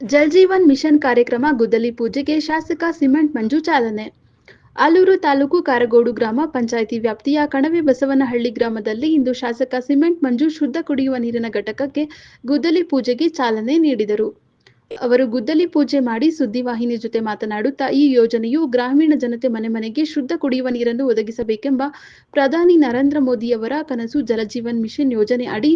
Jal Jeevan mission ಕಾರ್ಯಕ್ರಮ ಗುದ್ದಲಿ ಪೂಜೆಗೆ ಶಾಸಕ ಸಿಮೆಂಟ್ ಮಂಜು ಚಾಲನೆ. ಆಲೂರು ತಾಲೂಕು ಕಾರಗೋಡು ಗ್ರಾಮ ಪಂಚಾಯಿತಿ ವ್ಯಾಪ್ತಿಯ ಕಣವೆ ಬಸವನಹಳ್ಳಿ ಗ್ರಾಮದಲ್ಲಿ ಇಂದು ಶಾಸಕ ಸಿಮೆಂಟ್ ಮಂಜು ಶುದ್ಧ ಕುಡಿಯುವ ನೀರಿನ ಘಟಕಕ್ಕೆ ಗುದ್ದಲಿ ಪೂಜೆಗೆ ಚಾಲನೆ ನೀಡಿದರು. ಅವರು ಗುದ್ದಲಿ ಪೂಜೆ ಮಾಡಿ ಸುದ್ದಿವಾಹಿನಿ ಜೊತೆ ಮಾತನಾಡುತ್ತಾ, ಈ ಯೋಜನೆಯು ಗ್ರಾಮೀಣ ಜನತೆ ಮನೆ ಮನೆಗೆ ಶುದ್ಧ ಕುಡಿಯುವ ನೀರನ್ನು ಒದಗಿಸಬೇಕೆಂಬ ಪ್ರಧಾನಿ ನರೇಂದ್ರ ಮೋದಿಯವರ ಕನಸು ಜಲಜೀವನ್ ಮಿಷನ್ ಯೋಜನೆ ಅಡಿ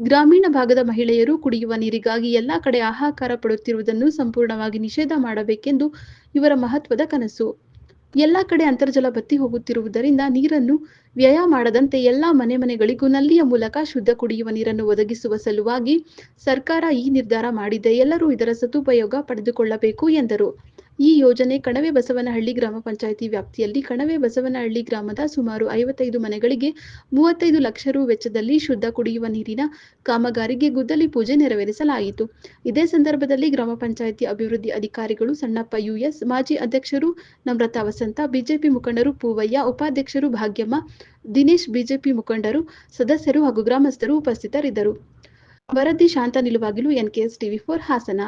ಗ್ರಾಮೀಣ ಭಾಗದ ಮಹಿಳೆಯರು ಕುಡಿಯುವ ನೀರಿಗಾಗಿ ಎಲ್ಲಾ ಕಡೆ ಹಾಹಾಕಾರ ಪಡುತ್ತಿರುವುದನ್ನು ಸಂಪೂರ್ಣವಾಗಿ ನಿಷೇಧ ಮಾಡಬೇಕೆಂದು ಇವರ ಮಹತ್ವದ ಕನಸು. ಎಲ್ಲ ಕಡೆ ಅಂತರ್ಜಲ ಬತ್ತಿ ಹೋಗುತ್ತಿರುವುದರಿಂದ ನೀರನ್ನು ವ್ಯಯ ಮಾಡದಂತೆ ಎಲ್ಲ ಮನೆ ಮನೆಗಳಿಗೂ ನಲ್ಲಿಯ ಮೂಲಕ ಶುದ್ಧ ಕುಡಿಯುವ ನೀರನ್ನು ಒದಗಿಸುವ ಸಲುವಾಗಿ ಸರ್ಕಾರ ಈ ನಿರ್ಧಾರ ಮಾಡಿದೆ. ಎಲ್ಲರೂ ಇದರ ಸದುಪಯೋಗ ಪಡೆದುಕೊಳ್ಳಬೇಕು ಎಂದರು. ಈ ಯೋಜನೆ ಕಣವೆ ಬಸವನಹಳ್ಳಿ ಗ್ರಾಮ ಪಂಚಾಯಿತಿ ವ್ಯಾಪ್ತಿಯಲ್ಲಿ ಕಣವೆ ಬಸವನಹಳ್ಳಿ ಗ್ರಾಮದ ಸುಮಾರು ಐವತ್ತೈದು ಮನೆಗಳಿಗೆ ಮೂವತ್ತೈದು ಲಕ್ಷ ರು ವೆಚ್ಚದಲ್ಲಿ ಶುದ್ಧ ಕುಡಿಯುವ ನೀರಿನ ಕಾಮಗಾರಿಗೆ ಗುದ್ದಲಿ ಪೂಜೆ ನೆರವೇರಿಸಲಾಯಿತು. ಇದೇ ಸಂದರ್ಭದಲ್ಲಿ ಗ್ರಾಮ ಪಂಚಾಯಿತಿ ಅಭಿವೃದ್ಧಿ ಅಧಿಕಾರಿಗಳು ಸಣ್ಣಪ್ಪ ಯುಎಸ್, ಮಾಜಿ ಅಧ್ಯಕ್ಷರು ನಮ್ರತಾ ವಸಂತ, ಬಿಜೆಪಿ ಮುಖಂಡರು ಪೂವಯ್ಯ, ಉಪಾಧ್ಯಕ್ಷರು ಭಾಗ್ಯಮ್ಮ, ದಿನೇಶ್, ಬಿಜೆಪಿ ಮುಖಂಡರು, ಸದಸ್ಯರು ಹಾಗೂ ಗ್ರಾಮಸ್ಥರು ಉಪಸ್ಥಿತರಿದ್ದರು. ವರದಿ ಶಾಂತ ನಿಲುವಾಗಿಲು, NKS TV four Hassan.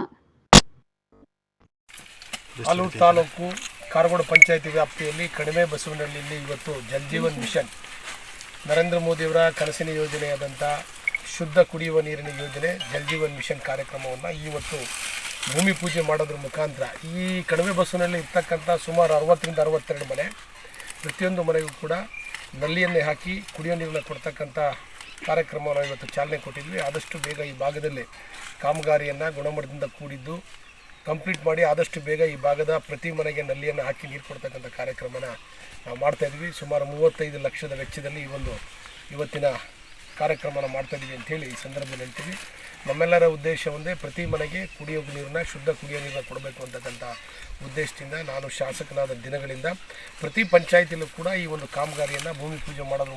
Alur taluk Karavada ಪಂಚಾಯತಿ ವ್ಯಾಪ್ತಿಯಲ್ಲಿ ಕಡಿಮೆ ಬಸವನಹಳ್ಳಿಯಲ್ಲಿ ಇವತ್ತು ಜಲ್ಜೀವನ್ ಮಿಷನ್. ನರೇಂದ್ರ ಮೋದಿಯವರ ಕನಸಿನ ಯೋಜನೆಯಾದಂಥ ಶುದ್ಧ ಕುಡಿಯುವ ನೀರಿನ ಯೋಜನೆ ಜಲ್ಜೀವನ್ ಮಿಷನ್ ಕಾರ್ಯಕ್ರಮವನ್ನು ಇವತ್ತು ಭೂಮಿ ಪೂಜೆ ಮಾಡೋದ್ರ ಮುಖಾಂತರ ಈ ಕಡಿಮೆ ಬಸ್ಸಿನಲ್ಲಿ ಇರ್ತಕ್ಕಂಥ ಸುಮಾರು ಅರವತ್ತರಿಂದ ಅರವತ್ತೆರಡು ಮನೆ ಪ್ರತಿಯೊಂದು ಮನೆಗೂ ಕೂಡ ನಲ್ಲಿಯನ್ನೇ ಹಾಕಿ ಕುಡಿಯೋ ನೀರನ್ನ ಕೊಡ್ತಕ್ಕಂಥ ಕಾರ್ಯಕ್ರಮವನ್ನು ಇವತ್ತು ಚಾಲನೆ ಕೊಟ್ಟಿದ್ವಿ. ಆದಷ್ಟು ಬೇಗ ಈ ಭಾಗದಲ್ಲಿ ಕಾಮಗಾರಿಯನ್ನು ಗುಣಮಟ್ಟದಿಂದ ಕೂಡಿದ್ದು ಕಂಪ್ಲೀಟ್ ಮಾಡಿ ಆದಷ್ಟು ಬೇಗ ಈ ಭಾಗದ ಪ್ರತಿ ಮನೆಗೆ ನಲ್ಲಿಯನ್ನು ಹಾಕಿ ನೀರು ಕೊಡ್ತಕ್ಕಂಥ ಕಾರ್ಯಕ್ರಮನ ನಾವು ಮಾಡ್ತಾ ಇದ್ವಿ. ಸುಮಾರು ಮೂವತ್ತೈದು ಲಕ್ಷದ ವೆಚ್ಚದಲ್ಲಿ ಈ ಒಂದು ಇವತ್ತಿನ ಕಾರ್ಯಕ್ರಮನ ಇದ್ದೀವಿ ಅಂತೇಳಿ ಈ ಸಂದರ್ಭದಲ್ಲಿ ಹೇಳ್ತೀವಿ. ನಮ್ಮೆಲ್ಲರ ಉದ್ದೇಶ ಒಂದೇ, ಪ್ರತಿ ಮನೆಗೆ ಕುಡಿಯೋ ನೀರನ್ನ, ಶುದ್ಧ ಕುಡಿಯೋ ನೀರನ್ನ ಕೊಡಬೇಕು ಅಂತಕ್ಕಂಥ ಉದ್ದೇಶದಿಂದ ನಾನು ಶಾಸಕನಾದ ದಿನಗಳಿಂದ ಪ್ರತಿ ಪಂಚಾಯತಿಲೂ ಕೂಡ ಈ ಒಂದು ಕಾಮಗಾರಿಯನ್ನು ಭೂಮಿ ಪೂಜೆ ಮಾಡೋದ್ರ